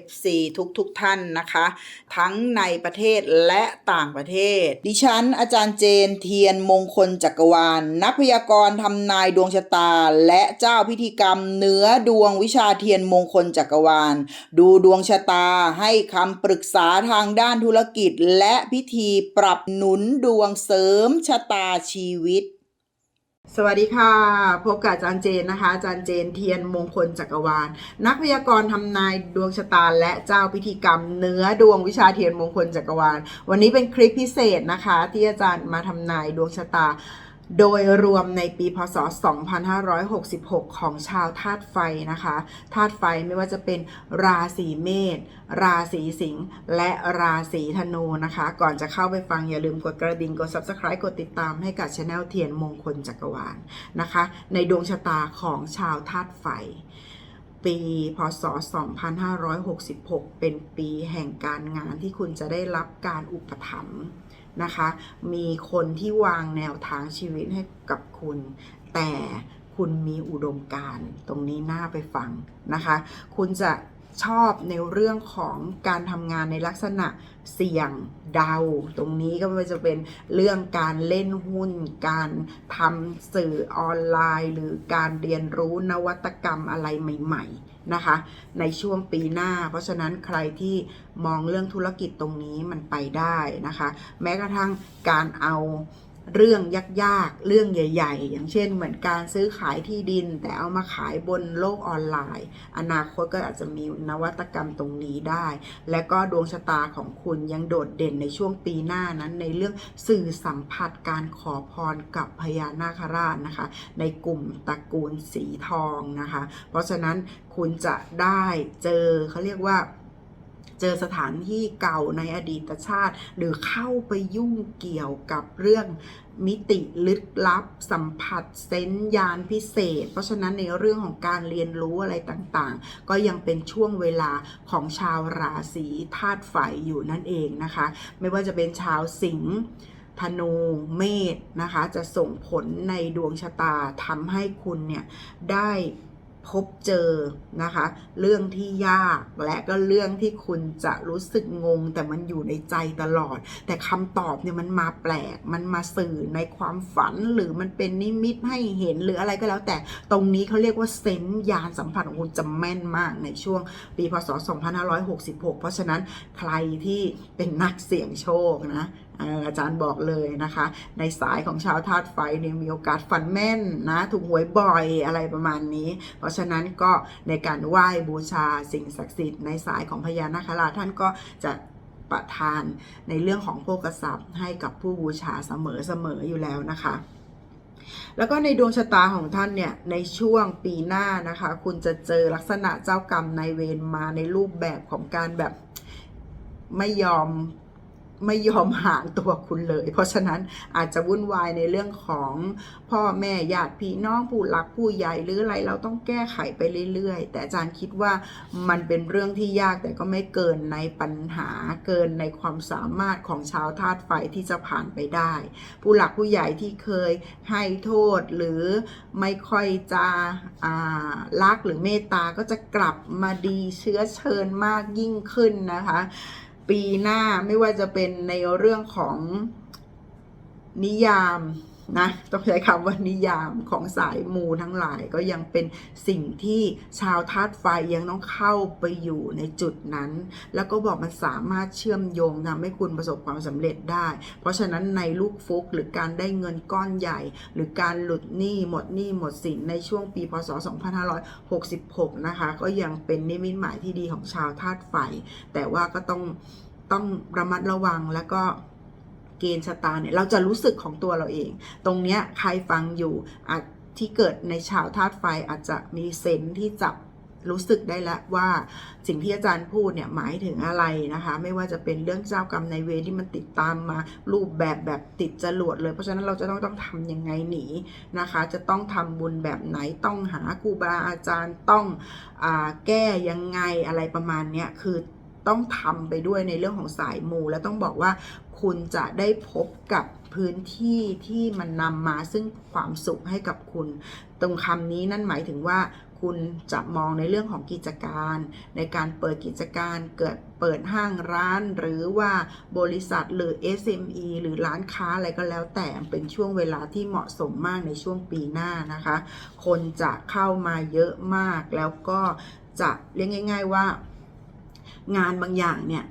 FC ทุกๆทท่านนะคะ ทั้งในประเทศและต่างประเทศ ดิฉัน อาจารย์เจนเทียนมงคลจักรวาลนักพยากรณ์ทำนายดวงชะตา และเจ้าพิธีกรรมเนื้อดวงวิชาเทียนมงคลจักรวาล ดูดวงชะตาให้คำปรึกษาทางด้านธุรกิจและพิธีปรับหนุนดวงเสริมชะตาชีวิต สวัสดีค่ะ พบกับอาจารย์เจนนะคะอาจารย์เจนเทียนมงคลจักรวาล นักพยากรณ์ทำนายดวงชะตาและเจ้าพิธีกรรม เนื้อดวงวิชาเทียนมงคลจักรวาล วันนี้เป็นคลิปพิเศษนะคะ ที่อาจารย์มาทำนายดวงชะตา โดยรวมในปีพศ 2566 ของชาวธาตุไฟนะคะธาตุไฟไม่ว่าจะเป็นราศีเมษราศีสิงห์และราศีธนูนะคะ ก่อนจะเข้าไปฟังอย่าลืมกดกระดิ่งกด subscribe กดติดตามให้กับช anel เทียนมงคลจักรวาลนะคะ ในดวงชะตาของชาวธาตุไฟ ปี พศ 2566 เป็นปีแห่งการงานที่คุณจะได้รับการอุปถัมภ์นะคะ มีคนที่วางแนวทางชีวิตให้กับคุณ แต่คุณมีอุดมการณ์ตรงนี้น่าไปฟังนะคะ คุณจะ ชอบในเรื่องของการทำงานในลักษณะเสี่ยงเดา ตรงนี้ก็จะเป็นเรื่องการเล่นหุ้น การทำสื่อออนไลน์ หรือการเรียนรู้นวัตกรรมอะไรใหม่ ๆ นะคะ ในช่วงปีหน้า เพราะฉะนั้นใครที่มองเรื่องธุรกิจตรงนี้มันไปได้นะคะ แม้กระทั่งการเอา เรื่องยากๆ เรื่องใหญ่ ๆ อย่างเช่นเหมือนการซื้อขายที่ดิน แต่เอามาขายบนโลกออนไลน์ อนาคตก็อาจจะมีนวัตกรรมตรงนี้ได้ และก็ดวงชะตาของคุณยังโดดเด่นในช่วงปีหน้านั้นในเรื่องสื่อสัมผัสการขอพรกับพญานาคราชนะคะ ในกลุ่มตระกูลสีทองนะคะ เพราะฉะนั้นคุณจะได้เจอเขาเรียกว่า เจอสถานที่เก่าในอดีตชาติ หรือเข้าไปยุ่งเกี่ยวกับเรื่องมิติลึกลับ สัมผัสเซนส์ญาณพิเศษ เพราะฉะนั้นในเรื่องของการเรียนรู้อะไรต่างๆ ก็ยังเป็นช่วงเวลาของชาวราศีธาตุไฟอยู่นั่นเองนะคะ ไม่ว่าจะเป็นชาวสิงห์ธนูเมษนะคะ จะส่งผลในดวงชะตาทำให้คุณเนี่ยได้ พบเจอนะคะ เรื่องที่ยากและก็เรื่องที่คุณจะรู้สึกงง แต่มันอยู่ในใจตลอด แต่คำตอบเนี่ยมันมาแปลก มันมาสื่อในความฝันหรือมันเป็นนิมิตให้เห็นหรืออะไรก็แล้ว แต่ตรงนี้เขาเรียกว่าเซนส์ยานสัมผัสของคุณจะแม่นมากในช่วงปีพศ 2566 เพราะฉะนั้นใครที่เป็นนักเสี่ยงโชคนะ อาจารย์บอกเลยนะคะ ในสายของชาวธาตุไฟเนี่ยมีโอกาสฝันแม่นนะถูกหวยบ่อยอะไรประมาณนี้ เพราะฉะนั้นก็ในการไหว้บูชาสิ่งศักดิ์สิทธิ์ในสายของพญานาคราชท่านก็จะประทานในเรื่องของโภกทรัพย์ให้กับผู้บูชาเสมอๆอยู่แล้วนะคะ แล้วก็ในดวงชะตาของท่านเนี่ยในช่วงปีหน้านะคะ คุณจะเจอลักษณะเจ้ากรรมนายเวรมาในรูปแบบของการแบบไม่ยอม ไม่ยอมห่างตัวคุณเลย เพราะฉะนั้นอาจจะวุ่นวายในเรื่องของพ่อแม่ญาติพี่น้องผู้หลักผู้ใหญ่หรืออะไรเราต้องแก้ไขไปเรื่อยๆ แต่อาจารย์คิดว่ามันเป็นเรื่องที่ยากแต่ก็ไม่เกินในปัญหาเกินในความสามารถของชาวธาตุไฟที่จะผ่านไปได้ ผู้หลักผู้ใหญ่ที่เคยให้โทษหรือไม่ค่อยจะรักหรือเมตตาก็จะกลับมาดีเชื้อเชิญมากยิ่งขึ้นนะคะ ปีหน้าไม่ว่าจะเป็นในเรื่องของนิยาม นะต้องใช้คำว่านิยามของสายมูทั้งหลายก็ยังเป็นสิ่งที่ชาวธาตุไฟยังต้องเข้าไปอยู่ในจุดนั้น แล้วก็บอกมันสามารถเชื่อมโยงทำให้คุณประสบความสำเร็จได้ เพราะฉะนั้นในลูกฟุกหรือการได้เงินก้อนใหญ่ หรือการหลุดหนี้หมดหนี้หมดสินในช่วงปีพศ 2566 นะคะ ก็ยังเป็นนิมิตหมายที่ดีของชาวธาตุไฟ แต่ว่าก็ต้องต้องระมัดระวังแล้วก็ เกณฑ์ชะตาเนี่ยเราจะรู้สึกของตัวเราเอง ตรงเนี้ยใครฟังอยู่อาจที่เกิดในชาวธาตุไฟอาจจะมีเซนที่จับรู้สึกได้แล้วว่าสิ่งที่อาจารย์พูดเนี่ยหมายถึงอะไรนะคะ ไม่ว่าจะเป็นเรื่องเจ้ากรรมในายเวรที่มันติดตามมารูปแบบแบบติดจรวดเลย เพราะฉะนั้นเราจะต้องต้องทำยังไงหนีนะคะ จะต้องทำบุญแบบไหนต้องหาครูบาอาจารย์ต้องอแก้ยังไงอะไรประมาณเนี้ยคือ ต้องทำไปด้วยในเรื่องของสายมู และต้องบอกว่าคุณจะได้พบกับพื้นที่ที่มันนำมาซึ่งความสุขให้กับคุณ ตรงคำนี้นั่นหมายถึงว่าคุณจะมองในเรื่องของกิจการ ในการเปิดกิจการเกิดเปิดห้างร้าน หรือว่าบริษัทหรือ SME หรือร้านค้าอะไรก็แล้วแต่เป็นช่วงเวลาที่เหมาะสมมากในช่วงปีหน้านะคะ คนจะเข้ามาเยอะมากแล้วก็จะเรียกง่าย ๆว่า งานบางอย่างเนี่ย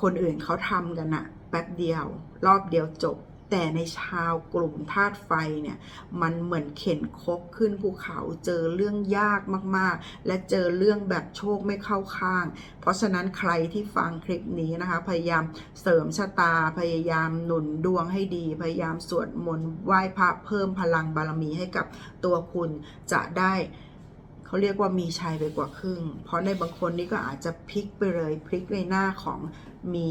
คนอื่นเขาทำกันอะแป๊บเดียว รอบเดียวจบ แต่ในชาวกลุ่มธาตุไฟเนี่ย มันเหมือนเข็นคกขึ้นภูเขาเจอเรื่องยากมากๆ และเจอเรื่องแบบโชคไม่เข้าข้าง เพราะฉะนั้นใครที่ฟังคลิปนี้นะคะ พยายามเสริมชะตาพยายามหนุนดวงให้ดี พยายามสวดมนต์ไหว้พระเพิ่มพลังบารมีให้กับตัวคุณจะได้ เขาเรียกว่ามีชัยไปกว่าครึ่ง เพราะในบางคนนี่ก็อาจจะพลิกไปเลยพลิกในหน้าของมี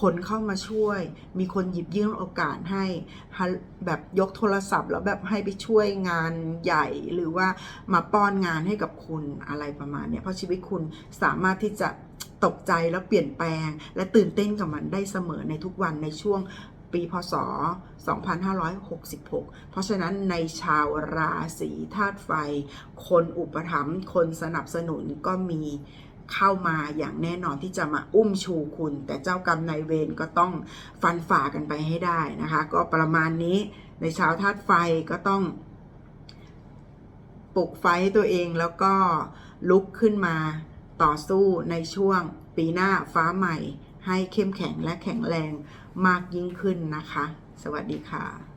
คนเข้ามาช่วย มีคนหยิบยื่นโอกาสให้แบบยกโทรศัพท์ แล้วแบบให้ไปช่วยงานใหญ่หรือว่ามาป้อนงานให้กับคุณอะไรประมาณเนี้ยเพราะชีวิตคุณสามารถที่จะตกใจแล้วเปลี่ยนแปลง และตื่นเต้นกับมันได้เสมอในทุกวันในช่วง ปีพศ 2566 เพราะฉะนั้นในชาวราศีธาตุไฟ คนอุปถัมภ์คนสนับสนุนก็มีเข้ามาอย่างแน่นอนที่จะมาอุ้มชูคุณ แต่เจ้ากรรมนายเวรก็ต้องฟันฝ่ากันไปให้ได้นะคะ ก็ประมาณนี้ในชาวธาตุไฟก็ต้องปลุกไฟให้ตัวเองแล้วก็ลุกขึ้นมาต่อสู้ในช่วงปีหน้าฟ้าใหม่ให้เข้มแข็งและแข็งแรง มากยิ่งขึ้นนะคะ สวัสดีค่ะ